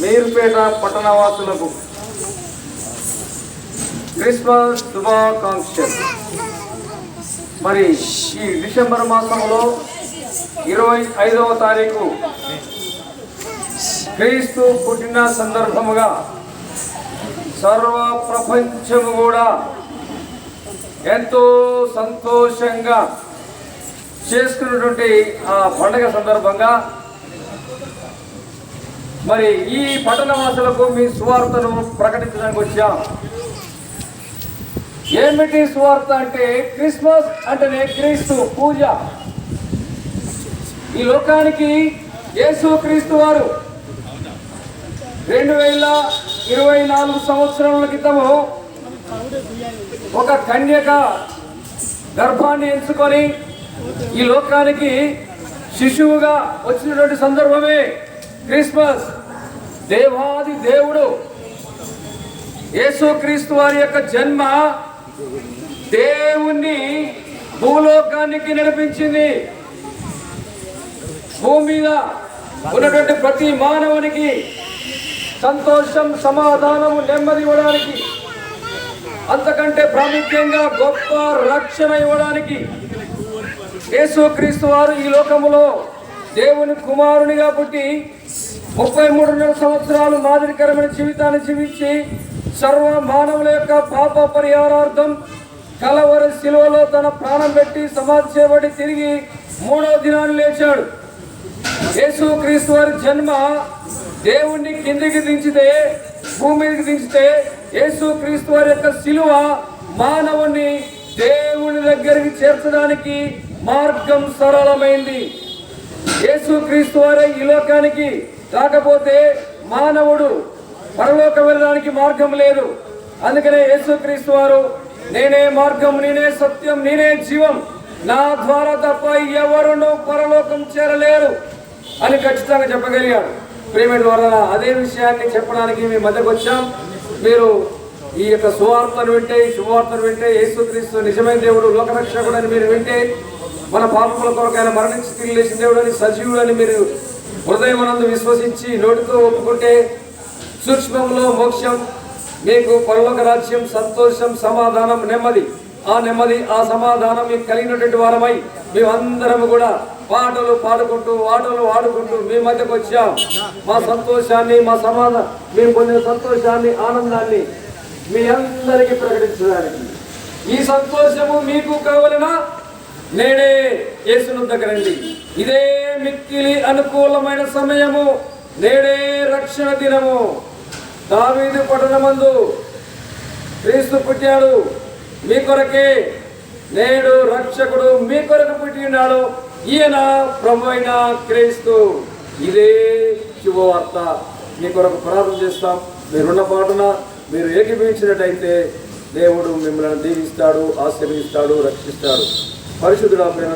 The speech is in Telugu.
మీరుపేట పట్టణవాసులకు క్రిస్మస్ శుభాకాంక్షలు. మరి ఈ డిసెంబర్ మాసంలో ఇరవై ఐదవ తారీఖు క్రీస్తు పుట్టిన సందర్భముగా సర్వ ప్రపంచము కూడా ఎంతో సంతోషంగా చేసుకున్నటువంటి ఆ పండగ సందర్భంగా మరి ఈ పట్టణవాసులకు మీ సువార్తను ప్రకటించడానికి వచ్చాం. ఏమిటి సువార్త అంటే క్రిస్మస్ అంటేనే క్రీస్తు పూజ. ఈ లోకానికి యేసు క్రీస్తు వారు రెండు వేల ఇరవై నాలుగు సంవత్సరాల క్రితము ఒక కన్యక గర్భాన్ని ఎంచుకొని ఈ లోకానికి శిశువుగా వచ్చినటువంటి సందర్భమే క్రిస్మస్. దేవాది దేవుడు. యేసుక్రీస్తు వారి యొక్క జన్మ దేవుణ్ణి భూలోకానికి నడిపించింది. భూమి మీద ఉన్నటువంటి ప్రతి మానవునికి సంతోషం సమాధానము నెమ్మది ఇవ్వడానికి అంతకంటే ప్రాముఖ్యంగా గొప్ప రక్షణ ఇవ్వడానికి యేసుక్రీస్తు వారు ఈ లోకములో దేవుని కుమారునిగా పుట్టి ముప్పై మూడున్నర సంవత్సరాలు మాదిరికరమైన జీవితాన్ని జీవించి సర్వ మానవుల యొక్క పాప పరిహారార్థం కలవర శిలువలో తన ప్రాణం పెట్టి సమాధి చేయబడి తిరిగి మూడవ దినాన్ని లేచాడు. యేసు క్రీస్తు వారి జన్మ దేవుణ్ణి కిందికి దించితే భూమి మీదకి దించితే యేసు క్రీస్తు వారి యొక్క శిలువ మానవుని దేవుని దగ్గరికి చేర్చడానికి మార్గం సరళమైంది. యేసు క్రీస్తు వారే ఈ లోకానికి రాకపోతే మానవుడు పరలోకం వెళ్ళడానికి మార్గం లేదు. అందుకనే యేసు క్రీస్తు వారు నేనే మార్గం నేనే సత్యం నేనే జీవం. నా ద్వారా తప్ప ఎవరును పరలోకం చేరలేరు అని ఖచ్చితంగా చెప్పగలిగాడు. ప్రేమ ద్వారా అదే విషయాన్ని చెప్పడానికి మీ మధ్యకు వచ్చాం. మీరు ఈ యొక్క సువార్తను వింటే ఈ శుభవార్తను వింటే యేసుక్రీస్తు నిజమైన దేవుడు లోకరక్షకుడు అని మీరు వింటే మన పాపముల కొరకు ఆయన మరణించి తిరిగి లేచిన దేవుడు అని సజీవుడు అని మీరు హృదయమనందు విశ్వసించి నోటితో ఒప్పుకుంటే సూక్ష్మంలో మోక్షం మీకు పరలోక రాజ్యం సంతోషం సమాధానం నెమ్మది. ఆ నెమ్మది ఆ సమాధానం మీకు కలిగినటువంటి వారమై మేమందరం కూడా పాటలు పాడుకుంటూ ఆటలు ఆడుకుంటూ మీ మధ్యకు వచ్చాం. మా సంతోషాన్ని మా సమాధానం మేము పొందిన సంతోషాన్ని ఆనందాన్ని మీ అందరికీ ప్రకటించడానికి. ఈ సంతోషము మీకు కావలనా? నేడే యేసును దగ్గరండి. ఇదే మిక్కిలి అనుకూలమైన సమయము. నేడే రక్షణ దినము. దావీదు పట్టణమందు క్రీస్తు పుట్టాడు. మీ కొరకే నేడు రక్షకుడు మీ కొరకు పుట్టి ఉన్నాడు. ఈయన ప్రభు అయిన క్రీస్తు. ఇదే శుభవార్త. మీ కొరకు ప్రార్థన చేస్తాం. మీరున్న పాటున మీరు ఏకీభవించినట్టయితే దేవుడు మిమ్మల్ని దీవిస్తాడు ఆశీర్వదిస్తాడు రక్షిస్తాడు. పరిశుద్ధుడు ప్రేమ